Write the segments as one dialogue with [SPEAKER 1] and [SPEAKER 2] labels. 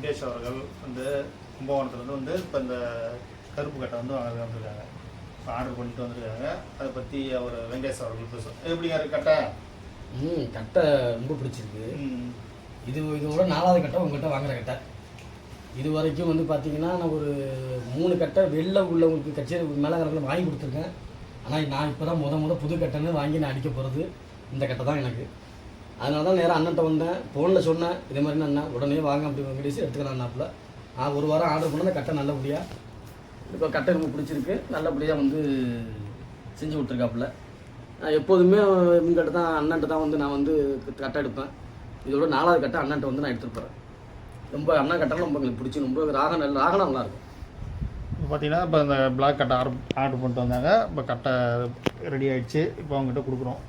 [SPEAKER 1] வெங்கடேஷ் அவர்கள் வந்து கும்பகோணத்துலேருந்து வந்து இப்போ இந்த கருப்பு கட்டை வந்து வாங்க வந்திருக்காங்க. ஆர்டர் பண்ணிட்டு வந்திருக்காங்க. அதை பற்றி அவர் வெங்கடேஷ் அவர்கள் பேசுவோம் எப்படிங்க இருக்கு கட்டை?
[SPEAKER 2] ம் கட்டை ரொம்ப பிடிச்சிருக்கு. இது இதோட நாலாவது கட்டை உங்ககிட்ட வாங்குற கட்டை. இது வரைக்கும் வந்து பார்த்தீங்கன்னா நான் ஒரு மூணு கட்டை வெளில உள்ளவங்களுக்கு கச்சேரி மேலகரத்தில் வாங்கி கொடுத்துருக்கேன். ஆனால் நான் இப்போ தான் முத முத புது கட்டைன்னு வாங்கி நான் அடிக்க போகிறது இந்த கட்டை தான் எனக்கு. அதனால தான் நேராக அண்ணன்ட்ட வந்தேன். ஃபோனில் சொன்னேன். இதே மாதிரி அண்ணா உடனே வாங்க அப்படி வெங்கடேஷ் எடுத்துக்கலாம்னாப்புல நான் ஒரு வாரம் ஆர்டர் பண்ண கட்டை நல்லபடியாக இப்போ கட்டை ரொம்ப பிடிச்சிருக்கு. நல்லபடியாக வந்து செஞ்சு விட்ருக்காப்புல நான் எப்போதுமே இவங்ககிட்ட தான் அண்ணன்ட்ட தான் வந்து நான் வந்து கட்டை எடுப்பேன். இதோட நாலாவது கட்டை அண்ணன்ட்ட வந்து நான் எடுத்துருப்பேன் ரொம்ப அண்ணா கட்டெல்லாம் ரொம்ப எங்களுக்கு பிடிச்சி ரொம்ப ராகம் நல்ல ராகம் நல்லாயிருக்கும்
[SPEAKER 1] இப்போ பார்த்தீங்கன்னா இப்போ இந்த பிளாக் கட்டை ஆர்டர் ஆர்டர் பண்ணிட்டு வந்தாங்க. இப்போ கட்டை ரெடி ஆகிடுச்சு இப்போ அவங்ககிட்ட கொடுக்குறோம்.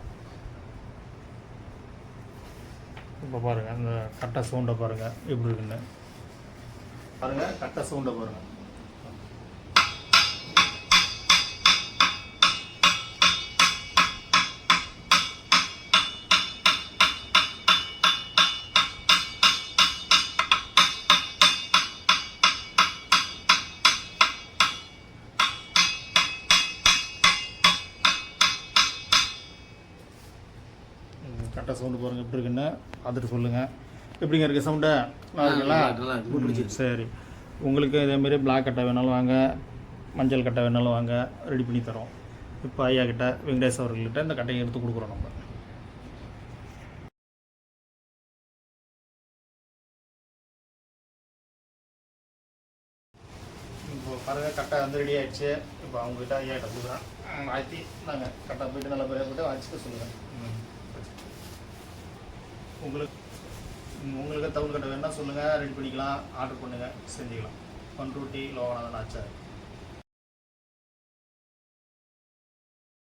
[SPEAKER 1] இப்போ பாருங்கள் அந்த கட்டை சவுண்டை பாருங்கள் எப்படி இருக்குன்னு. பாருங்கள் கட்டை சவுண்டை பாருங்கள் கட்டை சவுண்டு பாருங்கள் எப்படி இருக்குன்னு பார்த்துட்டு சொல்லுங்கள் எப்படிங்க இருக்குது சவுண்டு நல்லா இருக்குங்களா. சரி. உங்களுக்கு இதேமாரி பிளாக் கட்டை வேணாலும் வாங்க. மஞ்சள் கட்டை வேணாலும் வாங்க. ரெடி பண்ணி தரோம். இப்போ ஐயா கிட்ட வெங்கடேஷ் அவர்கள்கிட்ட இந்த கட்டையை எடுத்து கொடுக்குறோம் நம்ம. இப்போ பாருங்க கட்டை வந்து ரெடி ஆயிடுச்சு. இப்போ அவங்ககிட்ட ஐயா கிட்ட கொடுக்குறேன் ஆயிரத்தி நாங்கள் கட்டை போயிட்டு நல்லா பேர் போட்டு வச்சுக்க சொல்லுங்கள் உங்களுக்கு உங்களுக்கு தவுள் கட்ட வேணால் சொல்லுங்கள் ரெடி பண்ணிக்கலாம் ஆர்டர் பண்ணுங்கள் செஞ்சுக்கலாம். பண்ருட்டி லோகநாதன் ஆச்சார்